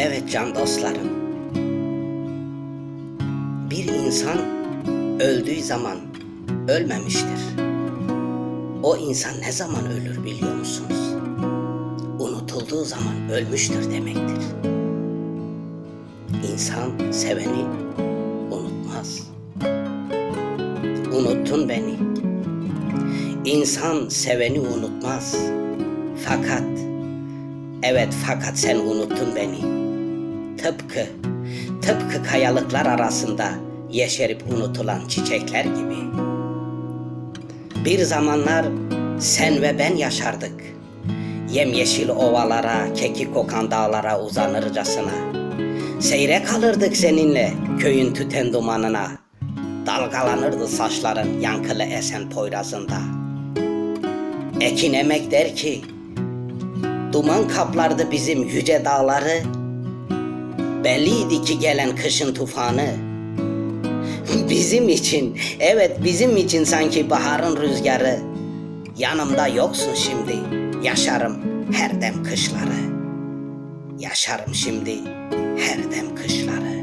Evet can dostlarım. Bir insan öldüğü zaman ölmemiştir. O insan ne zaman ölür biliyor musunuz? Unutulduğu zaman ölmüştür demektir. İnsan seveni unutmaz. Unuttun beni. İnsan seveni unutmaz. Fakat Evet fakat sen unuttun beni. Tıpkı, tıpkı kayalıklar arasında yeşerip unutulan çiçekler gibi. Bir zamanlar sen ve ben yaşardık. Yemyeşil ovalara, kekik kokan dağlara uzanırcasına. Seyre kalırdık seninle köyün tüten dumanına. Dalgalanırdı saçların yankılı esen poyrazında. Ekin emek der ki, Duman kaplardı bizim yüce dağları. Belliydi ki gelen kışın tufanı. Bizim için, evet bizim için sanki baharın rüzgarı. Yanımda yoksun şimdi, yaşarım her dem kışları. Yaşarım şimdi her dem kışları.